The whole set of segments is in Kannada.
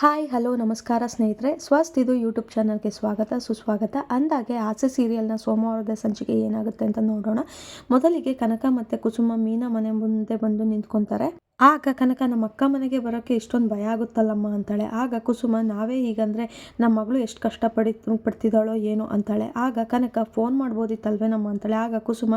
ಹಾಯ್, ಹಲೋ, ನಮಸ್ಕಾರ ಸ್ನೇಹಿತರೆ. ಸ್ವಸ್ತ್ ಇದು ಯೂಟ್ಯೂಬ್ ಚಾನಲ್ಗೆ ಸ್ವಾಗತ, ಸುಸ್ವಾಗತ. ಅಂದಾಗೆ ಆಸೆ ಸೀರಿಯಲ್ನ ಸೋಮವಾರದ ಸಂಚಿಕೆ ಏನಾಗುತ್ತೆ ಅಂತ ನೋಡೋಣ. ಮೊದಲಿಗೆ ಕನಕ ಮತ್ತು ಕುಸುಮ ಮೀನ ಮನೆ ಮುಂದೆ ಬಂದು ನಿಂತ್ಕೊತಾರೆ. ಆಗ ಕನಕ ನಮ್ಮ ಅಕ್ಕ ಮನೆಗೆ ಬರೋಕ್ಕೆ ಇಷ್ಟೊಂದು ಭಯ ಆಗುತ್ತಲ್ಲಮ್ಮ ಅಂತಾಳೆ. ಆಗ ಕುಸುಮ, ನಾವೇ ಹೀಗಂದರೆ ನಮ್ಮ ಮಗಳು ಎಷ್ಟು ಕಷ್ಟಪಡಿ ಪಡ್ತಿದ್ದಾಳೋ ಏನೋ ಅಂತಾಳೆ. ಆಗ ಕನಕ, ಫೋನ್ ಮಾಡ್ಬೋದಿತ್ತಲ್ವೇ ನಮ್ಮ ಅಂತಾಳೆ. ಆಗ ಕುಸುಮ,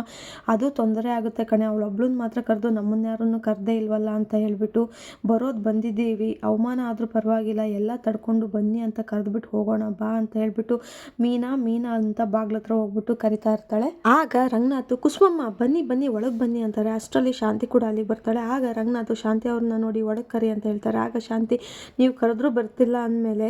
ಅದು ತೊಂದರೆ ಆಗುತ್ತೆ ಕಣೆ. ಅವಳೊಬ್ಳನ್ನ ಮಾತ್ರ ಕರೆದು ನಮ್ಮನ್ನ ಯಾರನ್ನು ಕರೆದೇ ಇಲ್ವಲ್ಲ? ಅಂತ ಹೇಳಿಬಿಟ್ಟು, ಬರೋದು ಬಂದಿದ್ದೀವಿ. ಅವಮಾನ ಆದರೂ ಪರವಾಗಿಲ್ಲ. ಎಲ್ಲ ತಡ್ಕೊಂಡು ಬನ್ನಿ ಅಂತ ಕರೆದ್ಬಿಟ್ಟು ಹೋಗೋಣ, ಬಾ ಅಂತ ಹೇಳ್ಬಿಟ್ಟು ಮೀನಾ ಮೀನಾ ಅಂತ ಬಾಗ್ಲತ್ರ ಹೋಗ್ಬಿಟ್ಟು ಕರಿತಾ ಇರ್ತಾಳೆ. ಆಗ ರಂಗನಾಥ್, ಕುಸುಮಮ್ಮ, ಬನ್ನಿ ಬನ್ನಿ, ಒಳಗೆ ಬನ್ನಿ ಅಂತಾರೆ. ಅಷ್ಟರಲ್ಲಿ ಶಾಂತಿ ಕೂಡ ಅಲ್ಲಿಗೆ ಬರ್ತಾಳೆ. ಆಗ ರಂಗನಾಥ್ ಶಾಂತಿ ಅವ್ರನ್ನ ನೋಡಿ ಒಳಗೆ ಕರಿ ಅಂತ ಹೇಳ್ತಾರೆ. ಆಗ ಶಾಂತಿ, ನೀವು ಕರೆದ್ರೂ ಬರ್ತಿಲ್ಲ ಅಂದಮೇಲೆ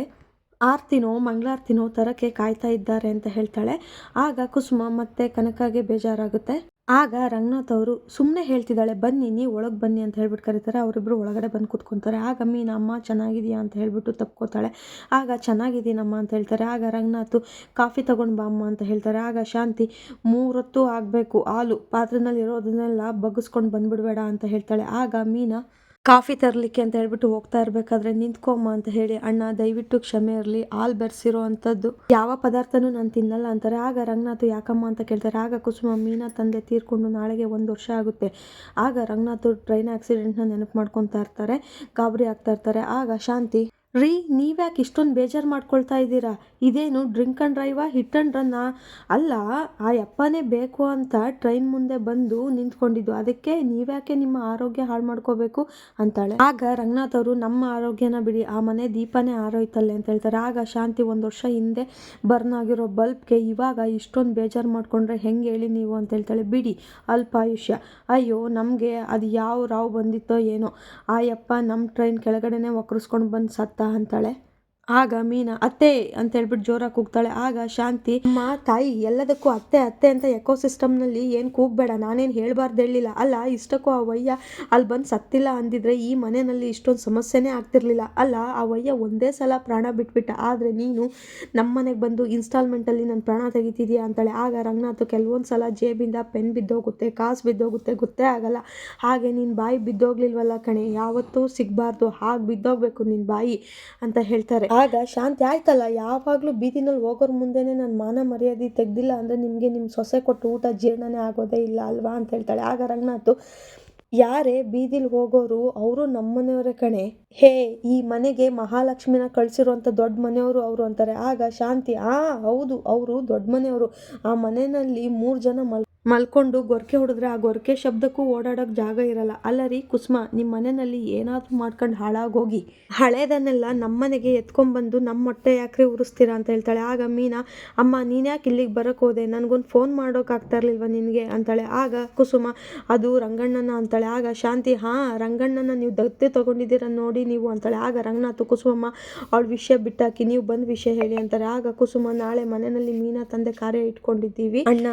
ಆರ್ತಿನೋ, ಮಂಗಳಾರ್ತಿನೋ ತರಕ್ಕೆ ಕಾಯ್ತಾ ಇದ್ದಾರೆ ಅಂತ ಹೇಳ್ತಾಳೆ. ಆಗ ಕುಸುಮ ಮತ್ತೆ ಕನಕಾಗೆ ಬೇಜಾರಾಗುತ್ತೆ. ಆಗ ರಂಗನಾಥ್ ಅವರು ಸುಮ್ಮನೆ ಹೇಳ್ತಿದ್ದಾಳೆ, ಬನ್ನಿ, ನೀವು ಒಳಗೆ ಬನ್ನಿ ಅಂತ ಹೇಳ್ಬಿಟ್ಟು ಕರೀತಾರೆ. ಅವರಿಬ್ಬರು ಒಳಗಡೆ ಬಂದು ಕೂತ್ಕೊತಾರೆ. ಆಗ ಮೀನಮ್ಮ ಚೆನ್ನಾಗಿದೆಯಾ ಅಂತ ಹೇಳ್ಬಿಟ್ಟು ತಪ್ಕೋತಾಳೆ. ಆಗ ಚೆನ್ನಾಗಿದ್ದೀನಮ್ಮ ಅಂತ ಹೇಳ್ತಾರೆ. ಆಗ ರಂಗನಾಥ್, ಕಾಫಿ ತಗೊಂಡು ಬಾ ಅಮ್ಮ ಅಂತ ಹೇಳ್ತಾರೆ. ಆಗ ಶಾಂತಿ, ಮೂರೊತ್ತು ಆಗಬೇಕು, ಹಾಲು, ಪಾತ್ರೆನಲ್ಲಿ ಇರೋದನ್ನೆಲ್ಲ ಬಗ್ಗಿಸ್ಕೊಂಡು ಬಂದುಬಿಡಬೇಡ ಅಂತ ಹೇಳ್ತಾಳೆ. ಆಗ ಮೀನಾ ಕಾಫಿ ತರಲಿಕ್ಕೆ ಅಂತ ಹೇಳ್ಬಿಟ್ಟು ಹೋಗ್ತಾ ಇರಬೇಕಾದ್ರೆ ನಿಂತ್ಕೊಮ್ಮ ಅಂತ ಹೇಳಿ ಅಣ್ಣ, ದಯವಿಟ್ಟು ಕ್ಷಮೆ ಇರಲಿ, ಹಾಲು ಬೆರೆಸಿರೋ ಅಂಥದ್ದು. ಯಾವ ಪದಾರ್ಥನೂ ನಾನು ತಿನ್ನಲ್ಲ ಅಂತಾರೆ. ಆಗ ರಂಗನಾಥ್ ಯಾಕಮ್ಮ ಅಂತ ಕೇಳ್ತಾರೆ. ಆಗ ಕುಸುಮ ಮೀನಾ ತಂದೆ ತೀರ್ಕೊಂಡು ನಾಳೆಗೆ ಒಂದು ವರ್ಷ ಆಗುತ್ತೆ. ಆಗ ರಂಗನಾಥ್ ಟ್ರೈನ್ ಆಕ್ಸಿಡೆಂಟ್ನ ನೆನಪು ಮಾಡ್ಕೊತಾ ಇರ್ತಾರೆ. ಗಾಬರಿ ಆಗ್ತಾ ಇರ್ತಾರೆ. ಆಗ ಶಾಂತಿ ರೀ, ನೀವ್ಯಾಕೆ ಇಷ್ಟೊಂದು ಬೇಜಾರು ಮಾಡ್ಕೊಳ್ತಾ ಇದ್ದೀರಾ? ಇದೇನು ಡ್ರಿಂಕ್ ಆ್ಯಂಡ್ ಡ್ರೈವಾ, ಹಿಟ್ ಆ್ಯಂಡ್ ರನ್ನ? ಅಲ್ಲ, ಆ ಯಪ್ಪನೇ ಬೇಕು ಅಂತ ಟ್ರೈನ್ ಮುಂದೆ ಬಂದು ನಿಂತ್ಕೊಂಡಿದ್ದು. ಅದಕ್ಕೆ ನೀವ್ಯಾಕೆ ನಿಮ್ಮ ಆರೋಗ್ಯ ಹಾಳು ಮಾಡ್ಕೋಬೇಕು ಅಂತಾಳೆ. ಆಗ ರಂಗನಾಥ್ ಅವರು, ನಮ್ಮ ಆರೋಗ್ಯನ ಬಿಡಿ, ಆ ಮನೆ ದೀಪನೇ ಆರೋಯ್ತಲ್ಲೇ ಅಂತ ಹೇಳ್ತಾರೆ. ಆಗ ಶಾಂತಿ ಒಂದು ವರ್ಷ ಹಿಂದೆ ಬರ್ನ್ ಆಗಿರೋ ಬಲ್ಬ್ಗೆ ಇವಾಗ ಇಷ್ಟೊಂದು ಬೇಜಾರು ಮಾಡ್ಕೊಂಡ್ರೆ ಹೆಂಗೆ ಹೇಳಿ ನೀವು ಅಂತ ಹೇಳ್ತಾಳೆ. ಬಿಡಿ, ಅಲ್ಪಾಯುಷ್ಯ. ಅಯ್ಯೋ, ನಮಗೆ ಅದು ಯಾವ ರಾವ್ ಬಂದಿತ್ತೋ ಏನೋ. ಆ ಯಪ್ಪ ನಮ್ಮ ಟ್ರೈನ್ ಕೆಳಗಡೆನೆ ಒಕ್ಕರಿಸ್ಕೊಂಡು ಬಂದು ಸತ್ತ ಅಂತಾಳೆ. ಆಗ ಮೀನಾ, ಅತ್ತೆ ಅಂತ ಹೇಳ್ಬಿಟ್ಟು ಜೋರಾಗಿ ಕೂಗ್ತಾಳೆ. ಆಗ ಶಾಂತಿ, ಅಮ್ಮ, ತಾಯಿ, ಎಲ್ಲದಕ್ಕೂ ಅತ್ತೆ ಅತ್ತೆ ಅಂತ ಎಕೋ ಸಿಸ್ಟಮ್ನಲ್ಲಿ ಏನು ಕೂಗ್ಬೇಡ, ನಾನೇನು ಹೇಳ್ಬಾರ್ದು ಹೇಳಿಲ್ಲ. ಅಲ್ಲ, ಇಷ್ಟಕ್ಕೂ ಆ ವಯ್ಯ ಅಲ್ಲಿ ಬಂದು ಸತ್ತಿಲ್ಲ ಅಂದಿದ್ರೆ ಈ ಮನೆಯಲ್ಲಿ ಇಷ್ಟೊಂದು ಸಮಸ್ಯೆನೇ ಆಗ್ತಿರ್ಲಿಲ್ಲ. ಅಲ್ಲ, ಆ ವಯ್ಯ ಒಂದೇ ಸಲ ಪ್ರಾಣ ಬಿಟ್ಬಿಟ್ಟ, ಆದರೆ ನೀನು ನಮ್ಮ ಮನೆಗೆ ಬಂದು ಇನ್ಸ್ಟಾಲ್ಮೆಂಟಲ್ಲಿ ನನ್ನ ಪ್ರಾಣ ತೆಗಿತಿದೀಯ? ಅಂತಾಳೆ. ಆಗ ರಂಗನಾಥ್, ಕೆಲವೊಂದು ಸಲ ಜೇಬಿಂದ ಪೆನ್ ಬಿದ್ದೋಗುತ್ತೆ, ಕಾಸು ಬಿದ್ದೋಗುತ್ತೆ, ಗೊತ್ತೇ ಆಗಲ್ಲ. ಹಾಗೆ ನಿನ್ನ ಬಾಯಿ ಬಿದ್ದೋಗ್ಲಿಲ್ವಲ್ಲ ಕಣೆ, ಯಾವತ್ತೂ ಸಿಗಬಾರ್ದು, ಹಾಗೆ ಬಿದ್ದೋಗ್ಬೇಕು ನಿನ್ನ ಬಾಯಿ ಅಂತ ಹೇಳ್ತಾರೆ. ಆಗ, ಶಾಂತಿ ಆಯ್ತಲ್ಲ, ಯಾವಾಗಲೂ ಬೀದಿನಲ್ಲಿ ಹೋಗೋರ ಮುಂದೆನೇ ನಾನು ಮಾನ ಮರ್ಯಾದೆ ತೆಗ್ದಿಲ್ಲ ಅಂದರೆ ನಿಮಗೆ ನಿಮ್ಮ ಸೊಸೆ ಕೊಟ್ಟು ಊಟ ಜೀರ್ಣನೇ ಆಗೋದೇ ಇಲ್ಲ ಅಲ್ವಾ? ಅಂತ ಹೇಳ್ತಾಳೆ. ಆಗ ರಂಗನಾಥ್, ಯಾರೇ ಬೀದಿಲಿ ಹೋಗೋರು, ಅವರು ನಮ್ಮ ಮನೆಯವರೇ ಕಣೆ. ಹೇ, ಈ ಮನೆಗೆ ಮಹಾಲಕ್ಷ್ಮಿನ ಕಳಿಸಿರುವಂಥ ದೊಡ್ಡ ಮನೆಯವರು ಅವರು ಅಂತಾರೆ. ಆಗ ಶಾಂತಿ, ಆ, ಹೌದು, ಅವರು ದೊಡ್ಡ ಮನೆಯವರು. ಆ ಮನೆಯಲ್ಲಿ ಮೂರು ಜನ ಮಲ್ ಮಲ್ಕೊಂಡು ಗೊರಕೆ ಹೊಡೆದ್ರೆ ಆ ಗೊರಕೆ ಶಬ್ದಕ್ಕೂ ಓಡಾಡೋಕ್ಕೆ ಜಾಗ ಇರಲ್ಲ. ಅಲ್ಲ ರೀ ಕುಸುಮ ನಿಮ್ಮ ಮನೆಯಲ್ಲಿ ಏನಾದರೂ ಮಾಡ್ಕೊಂಡು ಹಾಳಾಗೋಗಿ, ಹಳೇದನ್ನೆಲ್ಲ ನಮ್ಮ ಮನೆಗೆ ಎತ್ಕೊಂಡ್ಬಂದು ನಮ್ಮ ಮೊಟ್ಟೆ ಯಾಕ್ರೆ ಉರಿಸ್ತೀರಾ ಅಂತ ಹೇಳ್ತಾಳೆ. ಆಗ ಮೀನಾ, ಅಮ್ಮ, ನೀನು ಯಾಕೆ ಇಲ್ಲಿಗೆ ಬರೋಕೆ ಹೋದೆ? ನನಗೊಂದು ಫೋನ್ ಮಾಡೋಕ್ಕಾಗ್ತಾ ಇರಲಿಲ್ವ ನಿನಗೆ? ಅಂತಾಳೆ. ಆಗ ಕುಸುಮ, ಅದು ರಂಗಣ್ಣನ ಅಂತಾಳೆ. ಆಗ ಶಾಂತಿ, ಹಾಂ, ರಂಗಣ್ಣನ ನೀವು ದತ್ತೆ ತೊಗೊಂಡಿದ್ದೀರ ನೋಡಿ ನೀವು ಅಂತಾಳೆ. ಆಗ ರಂಗನಾಥ್, ಕುಸುಮಮ್ಮ, ಅವಳ ವಿಷಯ ಬಿಟ್ಟಾಕಿ ನೀವು ಬಂದು ವಿಷಯ ಹೇಳಿ ಅಂತಾರೆ. ಆಗ ಕುಸುಮ, ನಾಳೆ ಮನೆಯಲ್ಲಿ ಮೀನಾ ತಂದೆ ಕಾರ್ಯ ಇಟ್ಕೊಂಡಿದ್ದೀವಿ. ಅಣ್ಣ,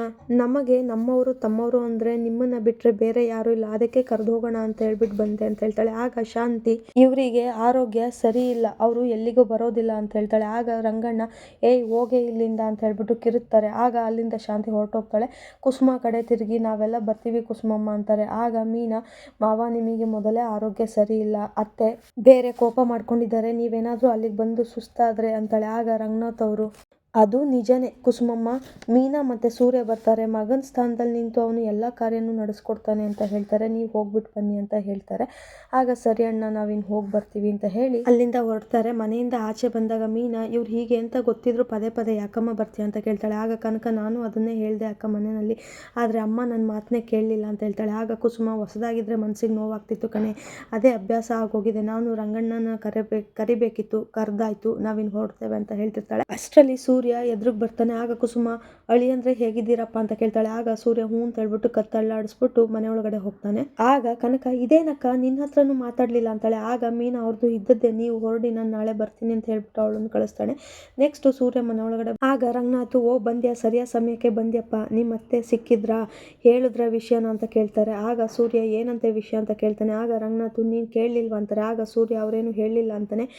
ನಮಗೆ ನಮ್ಮವರು ತಮ್ಮವರು ಅಂದರೆ ನಿಮ್ಮನ್ನ ಬಿಟ್ಟರೆ ಬೇರೆ ಯಾರೂ ಇಲ್ಲ. ಅದಕ್ಕೆ ಕರೆದು ಹೋಗೋಣ ಅಂತ ಹೇಳ್ಬಿಟ್ಟು ಬಂದೆ ಅಂತ ಹೇಳ್ತಾಳೆ. ಆಗ ಶಾಂತಿ, ಇವರಿಗೆ ಆರೋಗ್ಯ ಸರಿ ಇಲ್ಲ. ಅವರು ಎಲ್ಲಿಗೂ ಬರೋದಿಲ್ಲ ಅಂತ ಹೇಳ್ತಾಳೆ. ಆಗ ರಂಗಣ್ಣ, ಏಯ್, ಹೋಗೆ ಇಲ್ಲಿಂದ ಅಂತ ಹೇಳ್ಬಿಟ್ಟು ಕಿರುತ್ತಾರೆ. ಆಗ ಅಲ್ಲಿಂದ ಶಾಂತಿ ಹೊರಟೋಗ್ತಾಳೆ. ಕುಸುಮ ಕಡೆ ತಿರುಗಿ, ನಾವೆಲ್ಲ ಬರ್ತೀವಿ ಕುಸುಮಮ್ಮ ಅಂತಾರೆ. ಆಗ ಮೀನಾ, ಮಾವ, ನಿಮಗೆ ಮೊದಲೇ ಆರೋಗ್ಯ ಸರಿ ಇಲ್ಲ. ಅತ್ತೆ ಬೇರೆ ಕೋಪ ಮಾಡ್ಕೊಂಡಿದ್ದಾರೆ. ನೀವೇನಾದರೂ ಅಲ್ಲಿಗೆ ಬಂದು ಸುಸ್ತಾದರೆ ಅಂತಾಳೆ. ಆಗ ರಂಗನಾಥ್ ಅವರು ಅದು ನಿಜನೇ. ಕುಸುಮಮ್ಮ, ಮೀನಾ ಮತ್ತು ಸೂರ್ಯ ಬರ್ತಾರೆ. ಮಗನ ಸ್ಥಾನದಲ್ಲಿ ನಿಂತು ಅವನು ಎಲ್ಲ ಕಾರ್ಯನೂ ನಡೆಸ್ಕೊಡ್ತಾನೆ ಅಂತ ಹೇಳ್ತಾರೆ. ನೀವು ಹೋಗ್ಬಿಟ್ಟು ಬನ್ನಿ ಅಂತ ಹೇಳ್ತಾರೆ. ಆಗ ಸರಿ ಅಣ್ಣ ನಾವಿನ್ನು ಹೋಗಿ ಬರ್ತೀವಿ ಅಂತ ಹೇಳಿ ಅಲ್ಲಿಂದ ಹೊರಡ್ತಾರೆ. ಮನೆಯಿಂದ ಆಚೆ ಬಂದಾಗ ಮೀನಾ, ಇವ್ರು ಹೀಗೆ ಅಂತ ಗೊತ್ತಿದ್ರು ಪದೇ ಪದೇ ಯಾಕಮ್ಮ ಬರ್ತೀಯ ಅಂತ ಕೇಳ್ತಾಳೆ. ಆಗ ಕನಕ, ನಾನು ಅದನ್ನೇ ಹೇಳಿದೆ ಅಕ್ಕ ಮನೆಯಲ್ಲಿ. ಆದರೆ ಅಮ್ಮ ನನ್ನ ಮಾತನ್ನೇ ಕೇಳಲಿಲ್ಲ ಅಂತ ಹೇಳ್ತಾಳೆ. ಆಗ ಕುಸುಮ ಹೊಸದಾಗಿದ್ದರೆ ಮನಸ್ಸಿಗೆ ನೋವಾಗ್ತಿತ್ತು ಕಣೆ. ಅದೇ ಅಭ್ಯಾಸ ಆಗೋಗಿದೆ. ನಾನು ರಂಗಣ್ಣನ ಕರಿಬೇಕು ಕರಿಬೇಕಿತ್ತು. ಕರೆದಾಯ್ತು. ನಾವಿನ್ನು ಹೊರಡ್ತೇವೆ ಅಂತ ಹೇಳ್ತಿರ್ತಾಳೆ. ಅಷ್ಟರಲ್ಲಿ ಸೂರ್ಯ ಎದುರಿಗೆ ಬರ್ತಾನೆ. ಆಗ ಕುಸುಮ, ಅಳಿ ಅಂದರೆ ಹೇಗಿದ್ದೀರಪ್ಪ? ಅಂತ ಕೇಳ್ತಾಳೆ. ಆಗ ಸೂರ್ಯ ಹ್ಞೂ ಅಂತ ಹೇಳ್ಬಿಟ್ಟು ಕತ್ತಳ್ಳಾಡಿಸ್ಬಿಟ್ಟು ಮನೆ ಒಳಗಡೆ ಹೋಗ್ತಾನೆ. ಆಗ ಕನಕ, ಇದೇನಕ್ಕ ನಿನ್ನ ಹತ್ರನೂ ಮಾತಾಡಲಿಲ್ಲ? ಅಂತಾಳೆ. ಆಗ ಮೀನಾ ಅವ್ರದ್ದು ಇದ್ದದ್ದೇ, ನೀವು ಹೊರಡಿ, ನಾನು ನಾಳೆ ಬರ್ತೀನಿ ಅಂತ ಹೇಳ್ಬಿಟ್ಟು ಅವಳನ್ನು ಕಳಿಸ್ತಾಳೆ. ನೆಕ್ಸ್ಟ್ ಸೂರ್ಯ ಮನೆ ಒಳಗಡೆ ಆಗ ರಂಗನಾಥ್, ಓ, ಬಂದ್ಯಾ, ಸರಿಯಾದ ಸಮಯಕ್ಕೆ ಬಂದ್ಯಪ್ಪ. ನಿಮ್ಮ ಅತ್ತೆ ಸಿಕ್ಕಿದ್ರಾ? ಹೇಳಿದ್ರ ವಿಷಯನ? ಅಂತ ಕೇಳ್ತಾರೆ. ಆಗ ಸೂರ್ಯ, ಏನಂತೆ ವಿಷಯ? ಅಂತ ಕೇಳ್ತಾನೆ. ಆಗ ರಂಗನಾಥ್, ನೀನು ಕೇಳಲಿಲ್ವ? ಅಂತಾರೆ. ಆಗ ಸೂರ್ಯ, ಅವರೇನು ಹೇಳಲಿಲ್ಲ ಅಂತಾನೆ.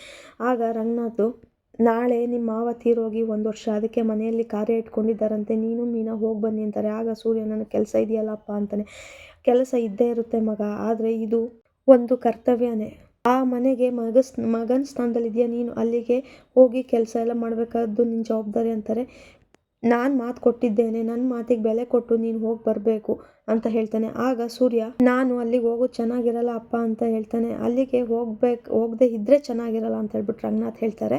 ಆಗ ರಂಗನಾಥ್ ನಾಳೆ ನಿಮ್ಮ ಮಾವ ತೀರೋಗಿ ಒಂದು ವರ್ಷ ಅದಕ್ಕೆ ಮನೆಯಲ್ಲಿ ಕಾರ್ಯ ಇಟ್ಕೊಂಡಿದ್ದಾರಂತೆ, ನೀನು ಮೀನಾ ಹೋಗಿ ಬನ್ನಿ ಅಂತಾರೆ. ಆಗ ಸೂರ್ಯ ನನಗೆ ಕೆಲಸ ಇದೆಯಲ್ಲಪ್ಪ ಅಂತಾನೆ. ಕೆಲಸ ಇದ್ದೇ ಇರುತ್ತೆ ಮಗ, ಆದರೆ ಇದು ಒಂದು ಕರ್ತವ್ಯನೇ. ಆ ಮನೆಗೆ ಮಗಸ್, ಮಗನ ಸ್ಥಾನದಲ್ಲಿದೆಯಾ ನೀನು? ಅಲ್ಲಿಗೆ ಹೋಗಿ ಕೆಲಸ ಎಲ್ಲ ಮಾಡಬೇಕಾದ್ದು ನಿನ್ನ ಜವಾಬ್ದಾರಿ ಅಂತಾರೆ. ನಾನು ಮಾತು ಕೊಟ್ಟಿದ್ದೇನೆ ನನ್ನ ಮಾತಿಗೆ ಬೆಲೆ ಕೊಟ್ಟು ನೀನು ಹೋಗಿ ಬರಬೇಕು ಅಂತ ಹೇಳ್ತಾನೆ. ಆಗ ಸೂರ್ಯ, ನಾನು ಅಲ್ಲಿಗೆ ಹೋಗೋದು ಚೆನ್ನಾಗಿರಲ್ಲ ಅಪ್ಪ ಅಂತ ಹೇಳ್ತಾನೆ. ಅಲ್ಲಿಗೆ ಹೋಗ್ಬೇಕು, ಹೋಗದೆ ಇದ್ದರೆ ಚೆನ್ನಾಗಿರಲ್ಲ ಅಂತ ಹೇಳ್ಬಿಟ್ಟು ರಂಗನಾಥ್ ಹೇಳ್ತಾರೆ.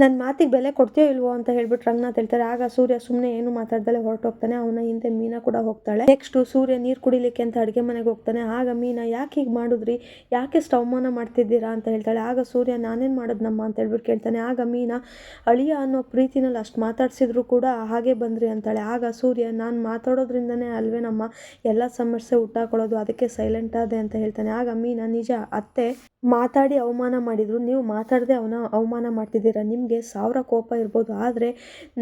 ನನ್ನ ಮಾತಿಗೆ ಬೆಲೆ ಕೊಡ್ತೀಯೋ ಇಲ್ವೋ ಅಂತ ಹೇಳ್ಬಿಟ್ಟು ರಂಗನಾಥ್ ಹೇಳ್ತಾರೆ, ಆಗ ಸೂರ್ಯ ಸುಮ್ಮನೆ ಏನು ಮಾತಾಡ್ದಲೆ ಹೊರಟೋಗ್ತಾನೆ, ಅವನ ಹಿಂದೆ ಮೀನಾ ಕೂಡ ಹೋಗ್ತಾಳೆ. ನೆಕ್ಸ್ಟ್ ಸೂರ್ಯ ನೀರು ಕುಡಿಲಿಕ್ಕೆ ಅಂತ ಅಡುಗೆ ಮನೆಗೆ ಹೋಗ್ತಾನೆ, ಆಗ ಮೀನಾ ಯಾಕೆ ಹೀಗೆ ಮಾಡಿದ್ರಿ? ಯಾಕೆ ಅವಮಾನ ಮಾಡ್ತಿದ್ದೀರಾ ಅಂತ ಹೇಳ್ತಾಳೆ. ಆಗ ಸೂರ್ಯ ನಾನೇನು ಮಾಡೋದಮ್ಮ ಅಂತ ಹೇಳ್ಬಿಟ್ಟು ಕೇಳ್ತಾನೆ. ಆಗ ಮೀನಾ, ಅಳಿಯ ಅನ್ನೋ ಪ್ರೀತಿನಲ್ಲಿ ಅಷ್ಟು ಮಾತಾಡ್ಸಿದ್ರು ಕೂಡ ಹಾಗೆ ಬಂದ್ರಿ ಅಂತಾಳೆ. ಆಗ ಸೂರ್ಯ, ನಾನು ಮಾತಾಡೋದ್ರಿಂದನೇ ಅಲ್ವೇ ನಮ್ಮ ಎಲ್ಲ ಸಮಸ್ಯೆ ಹುಟ್ಟಾಕೊಳ್ಳೋದು ಅದಕ್ಕೆ ಸೈಲೆಂಟ್ ಆದೆ ಅಂತ ಹೇಳ್ತಾನೆ. ಆಗ ಮೀನಾ, ನಿಜ, ಅತ್ತೆ ಮಾತಾಡಿ ಅವಮಾನ ಮಾಡಿದ್ರು, ನೀವು ಮಾತಾಡದೆ ಅವನ ಅವಮಾನ ಮಾಡ್ತಿದ್ದೀರಾ? ನಿಮಗೆ ಸಾವಿರ ಕೋಪ ಇರ್ಬೋದು. ಆದರೆ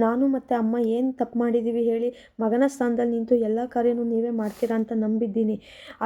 ನಾನು ಮತ್ತು ಅಮ್ಮ ಏನು ತಪ್ಪು ಮಾಡಿದ್ದೀವಿ ಹೇಳಿ ಮಗನ ಸ್ಥಾನದಲ್ಲಿ ನಿಂತು ಎಲ್ಲ ಕಾರ್ಯನೂ ನೀವೇ ಮಾಡ್ತೀರಾ ಅಂತ ನಂಬಿದ್ದೀನಿ.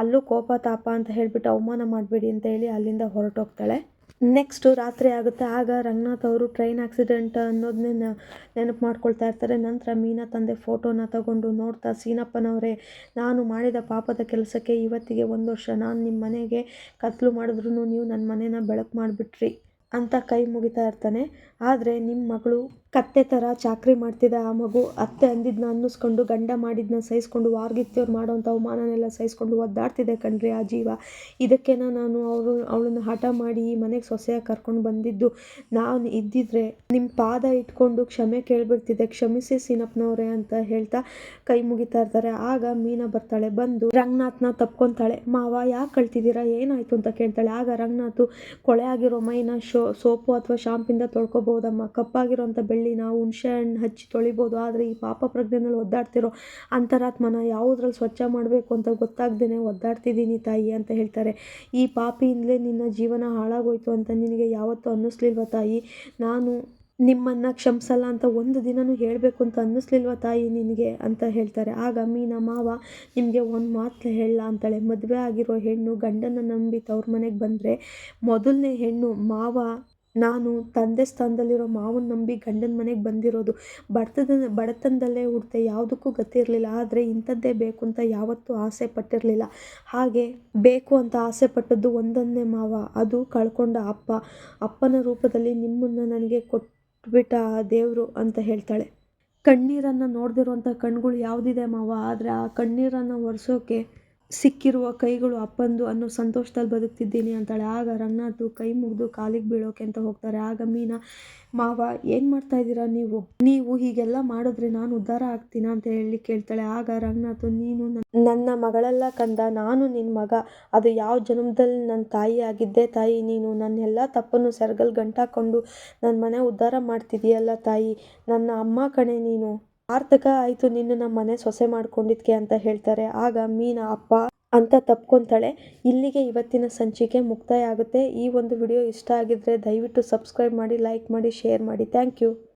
ಅಲ್ಲೂ ಕೋಪ, ತಾಪ ಅಂತ ಹೇಳಿಬಿಟ್ಟು ಅವಮಾನ ಮಾಡಬೇಡಿ ಅಂತ ಹೇಳಿ ಅಲ್ಲಿಂದ ಹೊರಟೋಗ್ತಾಳೆ. ನೆಕ್ಸ್ಟು ರಾತ್ರಿ ಆಗುತ್ತೆ. ಆಗ ರಂಗನಾಥ್ ಅವರು ಟ್ರೈನ್ ಆಕ್ಸಿಡೆಂಟ್ ಅನ್ನೋದನ್ನ ನೆನಪು ಮಾಡ್ಕೊಳ್ತಾ ಇರ್ತಾರೆ. ನಂತರ ಮೀನಾ ತಂದೆ ಫೋಟೋನ ತಗೊಂಡು ನೋಡ್ತಾ, ಸೀನಪ್ಪನವರೇ, ನಾನು ಮಾಡಿದ ಪಾಪದ ಕೆಲಸಕ್ಕೆ ಇವತ್ತಿಗೆ ಒಂದು ವರ್ಷ. ನಾನು ನಿಮ್ಮ ಮನೆಗೆ ಕತ್ಲು ಮಾಡಿದ್ರು ನೀವು ನನ್ನ ಮನೇನ ಬೆಳಕು ಮಾಡಿಬಿಟ್ರಿ. ಅಂತ ಕೈ ಮುಗಿತಾ ಇರ್ತಾನೆ. ಆದರೆ ನಿಮ್ಮ ಮಗಳು ಕತ್ತೆ ಥರ ಚಾಕ್ರಿ ಮಾಡ್ತಿದ್ದ ಆ ಮಗು. ಅತ್ತೆ ಅಂದಿದ್ದನ್ನ ಅನ್ನಿಸ್ಕೊಂಡು, ಗಂಡ ಮಾಡಿದ್ದನ್ನ ಸಹಿಸ್ಕೊಂಡು, ವಾರ್ಗಿತ್ತಿಯವ್ರು ಮಾಡೋವಂಥ ಅವಮಾನನೆಲ್ಲ ಸಹಿಸ್ಕೊಂಡು ಒದ್ದಾಡ್ತಿದೆ ಕಣ್ರಿ ಆ ಜೀವ. ಇದಕ್ಕೇನ ನಾನು ಅವರು, ಅವಳನ್ನು ಹಠ ಮಾಡಿ ಈ ಮನೆಗೆ ಸೊಸೆಯಾಗಿ ಕರ್ಕೊಂಡು ಬಂದಿದ್ದು. ನಾನು ಇದ್ದಿದ್ರೆ ನಿಮ್ಮ ಪಾದ ಇಟ್ಕೊಂಡು ಕ್ಷಮೆ ಕೇಳಿಬಿಡ್ತಿದ್ದೆ. ಕ್ಷಮಿಸಿ ಸೀನಪ್ಪನವ್ರೆ ಅಂತ ಹೇಳ್ತಾ ಕೈ ಮುಗಿತಾ ಇರ್ತಾರೆ. ಆಗ ಮೀನಾ ಬರ್ತಾಳೆ. ಬಂದು ರಂಗನಾಥ್ನ ತಪ್ಕೊತಾಳೆ. ಮಾವ, ಯಾಕೆ ಕಳ್ತಿದ್ದೀರಾ? ಏನಾಯಿತು ಅಂತ ಕೇಳ್ತಾಳೆ. ಆಗ ರಂಗನಾಥು ಕೊಳೆ ಆಗಿರೋ ಮೈನ ಶೋ, ಸೋಪು ಅಥವಾ ಶಾಂಪಿಂದ ತೊಳ್ಕೊಬೋದಮ್ಮ. ಕಪ್ಪಾಗಿರೋಂಥ ನಾವು ಹುಣಸೆ ಹಣ್ಣು ಹಚ್ಚಿ ತೊಳಿಬೋದು. ಆದರೆ ಈ ಪಾಪ ಪ್ರಜ್ಞೆನಲ್ಲಿ ಒದ್ದಾಡ್ತಿರೋ ಅಂತರಾತ್ಮನ ಯಾವುದ್ರಲ್ಲಿ ಸ್ವಚ್ಛ ಮಾಡಬೇಕು ಅಂತ ಗೊತ್ತಾಗ್ದೇ ಒದ್ದಾಡ್ತಿದ್ದೀನಿ ತಾಯಿ ಅಂತ ಹೇಳ್ತಾರೆ. ಈ ಪಾಪಿಯಿಂದಲೇ ನಿನ್ನ ಜೀವನ ಹಾಳಾಗೋಯ್ತು ಅಂತ ನಿನಗೆ ಯಾವತ್ತೂ ಅನ್ನಿಸ್ಲಿಲ್ವ ತಾಯಿ? ನಾನು ನಿಮ್ಮನ್ನು ಕ್ಷಮಿಸಲ್ಲ ಅಂತ ಒಂದು ದಿನವೂ ಹೇಳಬೇಕು ಅಂತ ಅನ್ನಿಸ್ಲಿಲ್ವ ತಾಯಿ ನಿನಗೆ ಅಂತ ಹೇಳ್ತಾರೆ. ಆಗ ಮೀನ, ಮಾವ, ನಿಮಗೆ ಒಂದು ಮಾತು ಹೇಳ ಅಂತಾಳೆ. ಮದುವೆ ಆಗಿರೋ ಹೆಣ್ಣು ಗಂಡನ ನಂಬಿ ತವ್ರ ಮನೆಗೆ ಬಂದರೆ ಮೊದಲನೇ ಹೆಣ್ಣು ಮಾವ, ನಾನು ತಂದೆ ಸ್ಥಾನದಲ್ಲಿರೋ ಮಾವನ ನಂಬಿ ಗಂಡನ ಮನೆಗೆ ಬಂದಿರೋದು. ಬಡತದ ಬಡತನದಲ್ಲೇ ಹುಡ್ತೆ, ಯಾವುದಕ್ಕೂ ಗತಿ ಇರಲಿಲ್ಲ ಆದರೆ ಇಂಥದ್ದೇ ಬೇಕು ಅಂತ ಯಾವತ್ತೂ ಆಸೆ ಪಟ್ಟಿರಲಿಲ್ಲ. ಹಾಗೆ ಬೇಕು ಅಂತ ಆಸೆ ಪಟ್ಟದ್ದು ಒಂದನ್ನೇ ಮಾವ. ಅದು ಕಳ್ಕೊಂಡ ಅಪ್ಪ. ಅಪ್ಪನ ರೂಪದಲ್ಲಿ ನಿಮ್ಮನ್ನು ನನಗೆ ಕೊಟ್ಬಿಟ್ಟ ಆ ದೇವರು ಅಂತ ಹೇಳ್ತಾಳೆ. ಕಣ್ಣೀರನ್ನು ನೋಡ್ದಿರುವಂಥ ಕಣ್ಗಳು ಯಾವುದಿದೆ ಮಾವ? ಆದರೆ ಆ ಕಣ್ಣೀರನ್ನು ಒರೆಸೋಕೆ ಸಿಕ್ಕಿರುವ ಕೈಗಳು ಅಪ್ಪಂದು ಅನ್ನೋ ಸಂತೋಷದಲ್ಲಿ ಬದುಕ್ತಿದ್ದೀನಿ ಅಂತಾಳೆ. ಆಗ ರಂಗನಾಥು ಕೈ ಮುಗಿದು ಕಾಲಿಗೆ ಬೀಳೋಕೆ ಅಂತ ಹೋಗ್ತಾರೆ. ಆಗ ಮೀನಾ, ಮಾವ, ಏನು ಮಾಡ್ತಾ ಇದ್ದೀರಾ ನೀವು? ನೀವು ಹೀಗೆಲ್ಲ ಮಾಡಿದ್ರೆ ನಾನು ಉದ್ಧಾರ ಆಗ್ತೀನ ಅಂತ ಹೇಳಿ ಕೇಳ್ತಾಳೆ. ಆಗ ರಂಗನಾಥು ನೀನು ನನ್ನ ಮಗಳೆಲ್ಲ ಕಂದ, ನಾನು ನಿನ್ನ ಮಗ. ಅದು ಯಾವ ಜನ್ಮದಲ್ಲಿ ನನ್ನ ತಾಯಿ ಆಗಿದ್ದೆ ತಾಯಿ? ನೀನು ನನ್ನೆಲ್ಲ ತಪ್ಪನ್ನು ಸೆರಗಲ್ ಗಂಟಾಕೊಂಡು ನನ್ನ ಮನೆ ಉದ್ಧಾರ ಮಾಡ್ತಿದೀಯಲ್ಲ ತಾಯಿ? ನನ್ನ ಅಮ್ಮ ಕಣೆ ನೀನು. ಸಾರ್ಥಕ ಆಯಿತು, ನಿನ್ನ ನಮ್ಮ ಮನೆ ಸೊಸೆ ಮಾಡ್ಕೊಂಡಿದ್ಕೆ ಅಂತ ಹೇಳ್ತಾರೆ. ಆಗ ಮೀನಾ, ಅಪ್ಪ ಅಂತ ತಪ್ಕೊಂತಾಳೆ. ಇಲ್ಲಿಗೆ ಇವತ್ತಿನ ಸಂಚಿಕೆ ಮುಕ್ತಾಯ ಆಗುತ್ತೆ. ಈ ಒಂದು ವಿಡಿಯೋ ಇಷ್ಟ ಆಗಿದ್ರೆ ದಯವಿಟ್ಟು ಸಬ್ಸ್ಕ್ರೈಬ್ ಮಾಡಿ, ಲೈಕ್ ಮಾಡಿ, ಶೇರ್ ಮಾಡಿ. Thank you.